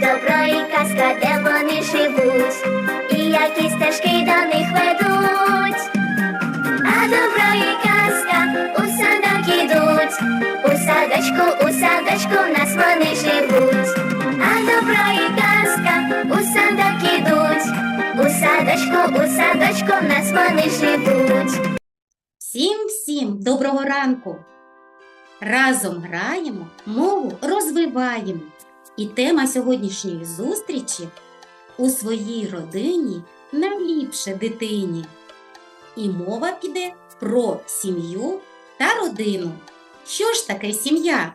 добро і казка, де вони живуть, і які стежки до них ведуть. А добро і казка у садок ідуть, у садочку, у садочку в нас вони живуть. А добро і казка у садок ідуть, у садочку, у садочку в нас вони живуть. Всім всім доброго ранку! Разом граємо, мову розвиваємо. І тема сьогоднішньої зустрічі у своїй родині найліпше дитині. І мова піде про сім'ю та родину. Що ж таке сім'я?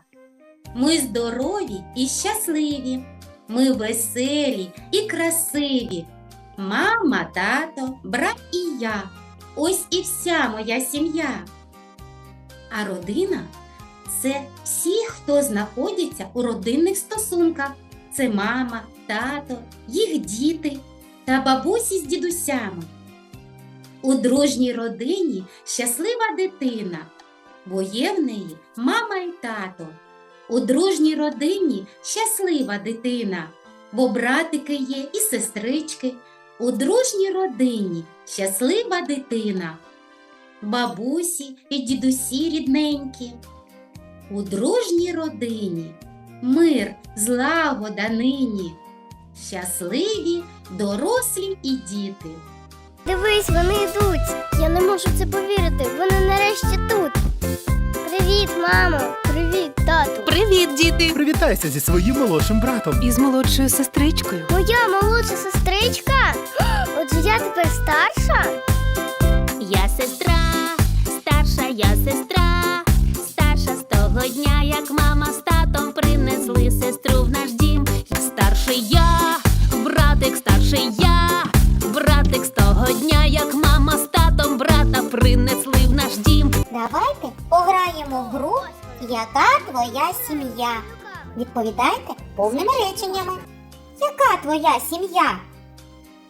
Ми здорові і щасливі. Ми веселі і красиві. Мама, тато, брат і я. Ось і вся моя сім'я. А родина це всі, хто знаходиться у родинних стосунках. Це мама, тато, їх діти та бабусі з дідусями. У дружній родині щаслива дитина, бо є в неї мама і тато. У дружній родині щаслива дитина, бо братики є і сестрички. У дружній родині щаслива дитина, бабусі і дідусі рідненькі. У дружній родині мир, злагода нині, щасливі дорослі і діти. Дивись, вони йдуть. Я не можу це повірити. Вони нарешті тут. Привіт, мамо. Привіт, тату. Привіт, діти! Привітайся зі своїм молодшим братом. І з молодшою сестричкою. Моя молодша сестричка. Отже, я тепер старша. Я сестра, старша я сестра, Яка твоя сім'я? Відповідайте повними реченнями. Яка твоя сім'я?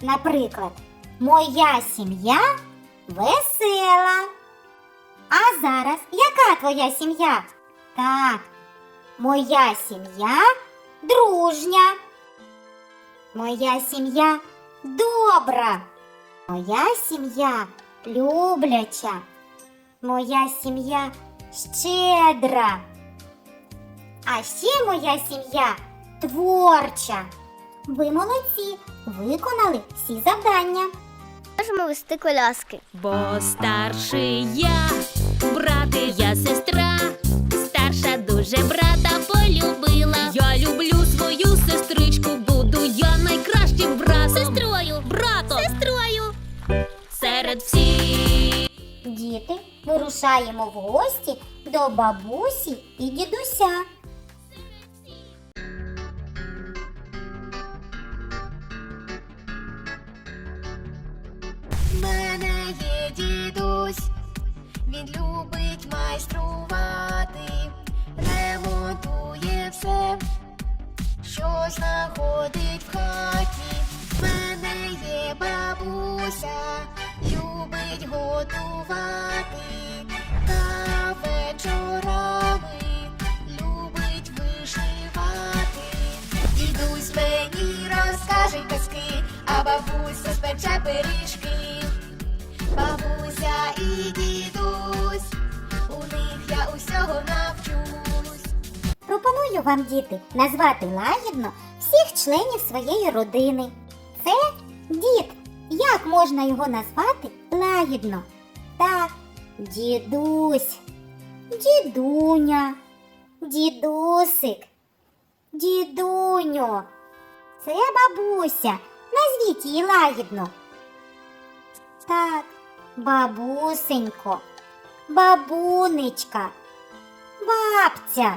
Наприклад, моя сім'я весела. А зараз яка твоя сім'я? Так, моя сім'я дружня. Моя сім'я добра. Моя сім'я любляча. Моя сім'я щедра. А ще моя сім'я творча. Ви молодці, виконали всі завдання. Можемо вести коляски. Бо старший я, брати, я сестра, старша дуже брата полюбила. Вирушаємо в гості до бабусі і дідуся. Мене є дідусь, він любить майструвати, ремонтує все, що знаходить в хаті. Мене є бабуся, любить готувати, та вечорами любить вишивати. Дідусь мені розкаже казки, а бабуся спече пиріжки. Бабуся і дідусь, у них я усього навчусь. Пропоную вам, діти, назвати лагідно всіх членів своєї родини. Це дід. Як можна його назвати лагідно? Так, дідусь, дідуня, дідусик, дідуню. Це бабуся. Назвіть її лагідно. Так, бабусенько, бабунечка, бабця.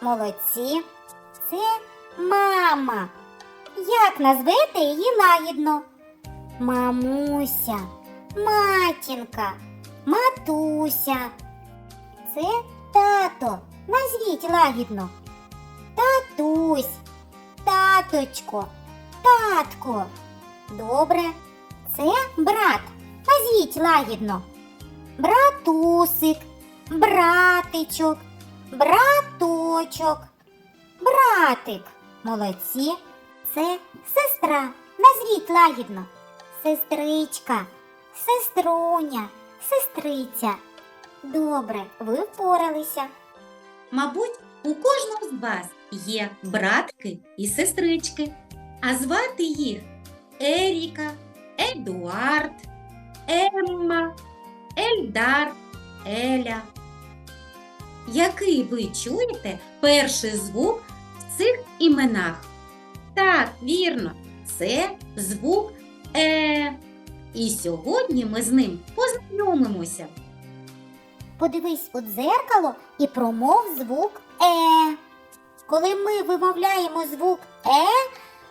Молодці. Це мама. Як назвете її лагідно? Мамуся, матінка, матуся. Це тато. Назвіть лагідно. Татусь, таточко, татко. Добре. Це брат. Назвіть лагідно. Братусик, братичок, браточок, братик. Молодці. Це сестра. Назвіть лагідно. Сестричка, сеструня, сестриця. Добре, ви впоралися. Мабуть, у кожного з вас є братки і сестрички, а звати їх Еріка, Едуард, Емма, Ельдар, Еля. Який ви чуєте перший звук в цих іменах? Так, вірно, це звук Е. І сьогодні ми з ним познайомимося. Подивись у дзеркало і промов звук Е. Коли ми вимовляємо звук Е,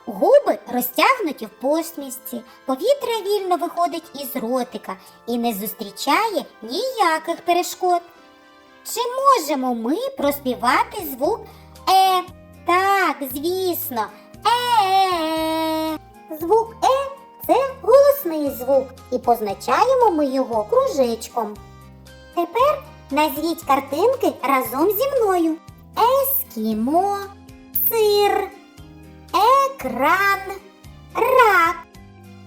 губи розтягнуті в посмішці, повітря вільно виходить із ротика і не зустрічає ніяких перешкод. Чи можемо ми проспівати звук Е? Так, звісно. Голосний звук, і позначаємо ми його кружечком. Тепер назвіть картинки разом зі мною. Ескімо, сир, екран, рак,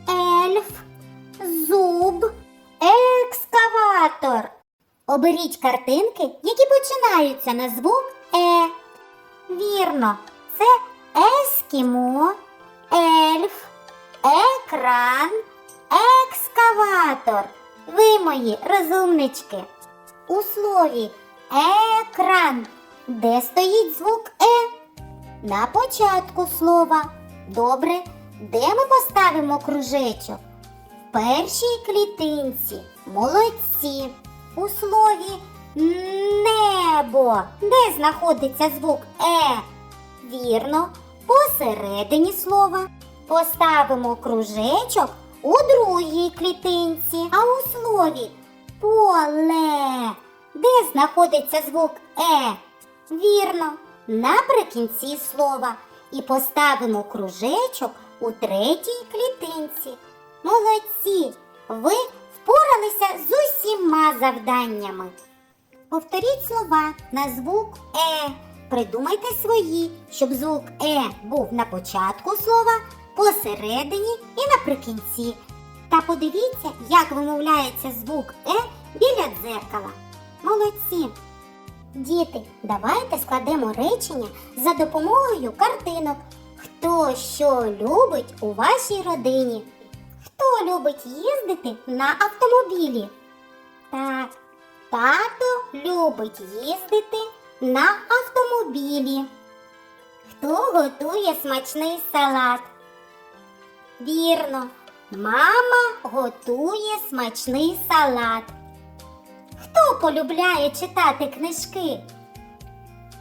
ельф, зуб, екскаватор. Оберіть картинки, які починаються на звук Е. Вірно, це ескімо, ельф, екран, екскаватор. Ви мої розумнички. У слові екран, де стоїть звук Е? На початку слова. Добре, де ми поставимо кружечок? В першій клітинці. Молодці. У слові небо. Де знаходиться звук Е? Вірно, посередині слова. Поставимо кружечок у другій клітинці. А у слові поле. Де знаходиться звук Е? Вірно, наприкінці слова. І поставимо кружечок у третій клітинці. Молодці! Ви впоралися з усіма завданнями. Повторіть слова на звук Е. Придумайте свої, щоб звук Е був на початку слова, посередині і наприкінці. Та подивіться, як вимовляється звук Е біля дзеркала. Молодці! Діти, давайте складемо речення за допомогою картинок. Хто що любить у вашій родині? Хто любить їздити на автомобілі? Так, тато любить їздити на автомобілі. Хто готує смачний салат? Вірно, мама готує смачний салат. Хто полюбляє читати книжки?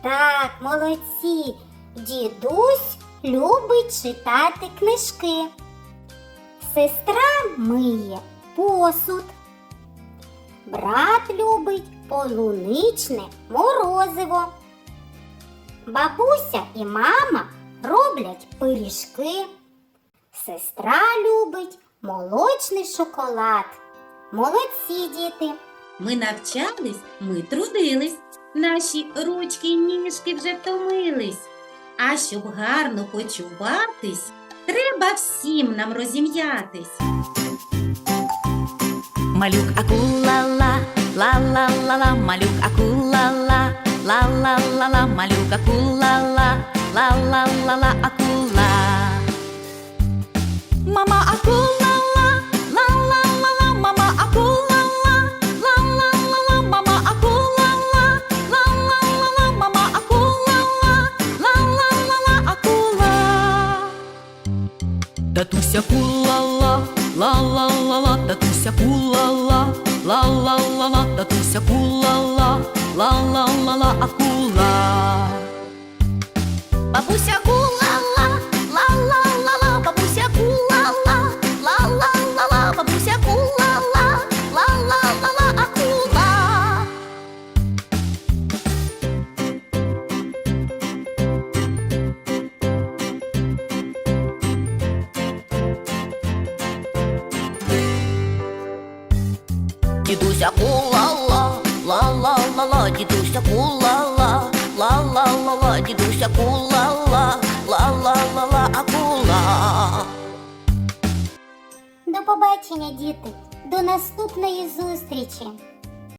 Так, молодці. Дідусь любить читати книжки. Сестра миє посуд. Брат любить полуничне морозиво. Бабуся і мама роблять пиріжки. Сестра любить молочний шоколад. Молодці діти! Ми навчались, ми трудились. Наші ручки й ніжки вже втомились. А щоб гарно почуватись, треба всім нам розім'ятись. Малюк акула ла, ла ла ла ла, малюк акула ла, ла ла ла ла, малюк акула ла, ла ла ла ла, акула. Мама акула ла, ла ла ла ла, мама акула ла, ла ла ла ла, мама акула ла, ла ла ла ла, мама акула ла, ла ла ла ла, акула. Татуся кулала, ла ла ла ла, татуся кулала, ла ла ла ла, татуся кулала, ла ла ла ла, акула. Бабуся Дідуся кулала, ла ла ла ла, дідуся кулала, ла ла ла ла, дідуся кулала, ла ла ла ла, акула. До побачення, діти. До наступної зустрічі.